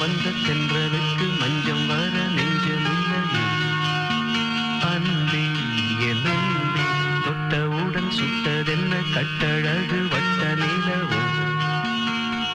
வந்த தென்றலை